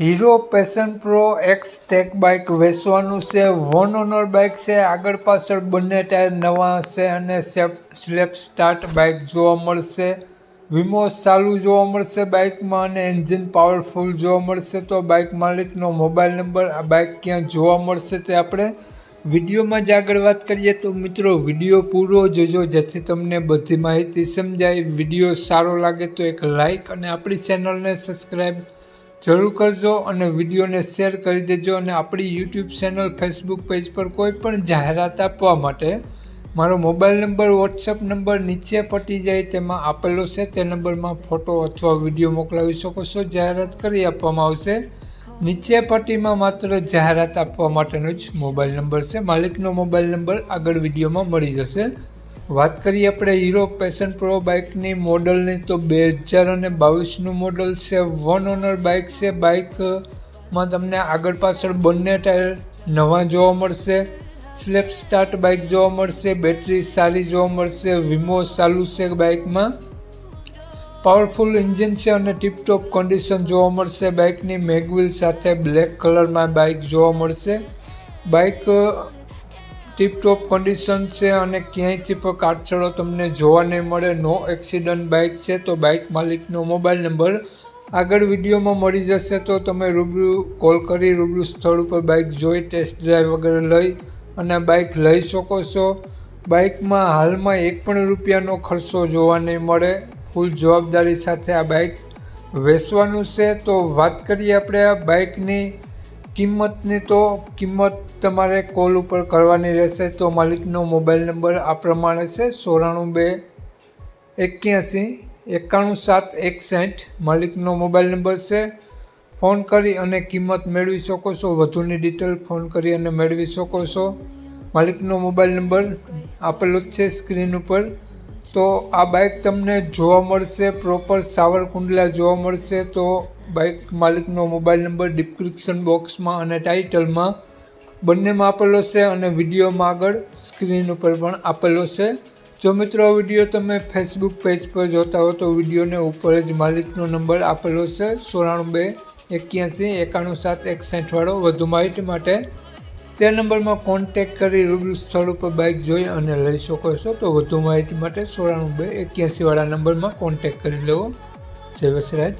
Hero Passion Pro X Tech bike વેચવાનું છે. One owner bike છે. આગળ પાછળ બંને ટાયર નવા હશે અને સ્લેપ સ્ટાર્ટ બાઇક જોવા મળશે. વીમો ચાલુ જોવા મળશે બાઇકમાં અને એન્જિન પાવરફુલ જોવા મળશે. તો બાઇક માલિકનો મોબાઈલ નંબર, આ બાઇક ક્યાં જોવા મળશે તે આપણે વિડીયોમાં જ આગળ વાત કરીએ. તો મિત્રો, વીડિયો પૂરો જોજો, જેથી તમને બધી માહિતી સમજાય. વીડિયો સારો લાગે તો એક લાઇક અને આપણી ચેનલને સબસ્ક્રાઈબ જરૂર કરજો અને વિડીયોને શેર કરી દેજો અને આપણી યુટ્યુબ ચેનલ ફેસબુક પેજ પર કોઈ પણ જાહેરાત આપવા માટે મારો મોબાઈલ નંબર વોટ્સઅપ નંબર નીચે પટી જાય તેમાં આપેલો છે. તે નંબરમાં ફોટો અથવા વીડિયો મોકલાવી શકો છો. જાહેરાત કરી આપવામાં આવશે. નીચે પટ્ટીમાં માત્ર જાહેરાત આપવા માટેનો જ મોબાઈલ નંબર છે. માલિકનો મોબાઈલ નંબર આગળ વિડીયોમાં મળી જશે. વાત કરીએ આપણે હીરો પેશન પ્રો બાઇકની મોડલની તો બે હજાર અને બાવીસનું મોડલ છે. વન ઓનર બાઇક છે. બાઇકમાં તમને આગળ પાછળ બંને ટાયર નવા જોવા મળશે. સ્લેપ સ્ટાર્ટ બાઇક જોવા મળશે. બેટરી સારી જોવા મળશે. વીમો ચાલુ છે બાઇકમાં પાવરફુલ ઇન્જિન છે અને ટીપટોપ કન્ડિશન જોવા મળશે. બાઇકની મેગવિલ સાથે બ્લેક કલરમાં બાઇક જોવા મળશે. બાઇક ટીપટોપ કન્ડિશન છે અને ક્યાંયથી પણ કાટછડો તમને જોવા નહીં મળે નો એક્સિડન્ટ બાઇક છે, તો બાઇક માલિકનો મોબાઈલ નંબર આગળ વિડીયોમાં મળી જશે, તો તમે રૂબરૂ કોલ કરી રૂબરૂ સ્થળ ઉપર બાઇક જોઈ ટેસ્ટ ડ્રાઈવ વગેરે લઈ અને બાઇક લઈ શકો છો. બાઇકમાં હાલમાં એક પણ રૂપિયાનો ખર્ચો જોવા નહીં મળે. ફૂલ જવાબદારી સાથે આ બાઇક વેચવાનું છે. તો વાત કરીએ આપણે આ બાઇકની કિંમતની તો કિંમત તમારે કોલ ઉપર કરવાની રહેશે તો માલિકનો મોબાઈલ નંબર આ પ્રમાણે છે સોરાણું બે એક્યાસી એકાણું સાત એકસઠ. માલિકનો મોબાઈલ નંબર છે. ફોન કરી અને કિંમત મેળવી શકો છો. વધુની ડિટેલ ફોન કરી અને મેળવી શકો છો. માલિકનો મોબાઈલ નંબર આપેલો જ છે સ્ક્રીન ઉપર. તો આ બાઇક તમને જોવા મળશે પ્રોપર સાવરકુંડલા જોવા મળશે. તો બાઇક માલિકનો મોબાઈલ નંબર ડિસ્ક્રિપ્શન બોક્સમાં અને ટાઇટલમાં બંનેમાં આપેલો છે અને વિડીયોમાં આગળ સ્ક્રીન ઉપર પણ આપેલો છે. જો મિત્રો વીડિયો તમે ફેસબુક પેજ પર જોતા હો તો વિડીયોને ઉપર જ માલિકનો નંબર આપેલો છે. ચોરાણું બે એક્યાસી એકાણું સાત એકસઠવાળો વધુ માહિતી માટે તે નંબરમાં કોન્ટેક કરી રૂબરૂ સ્થળ ઉપર બાઇક જોઈ અને લઈ શકો છો. તો વધુ માહિતી માટે સોળાણું બે એક્યાસીવાળા નંબરમાં કોન્ટેક કરી લેવો. જય વસરાજ.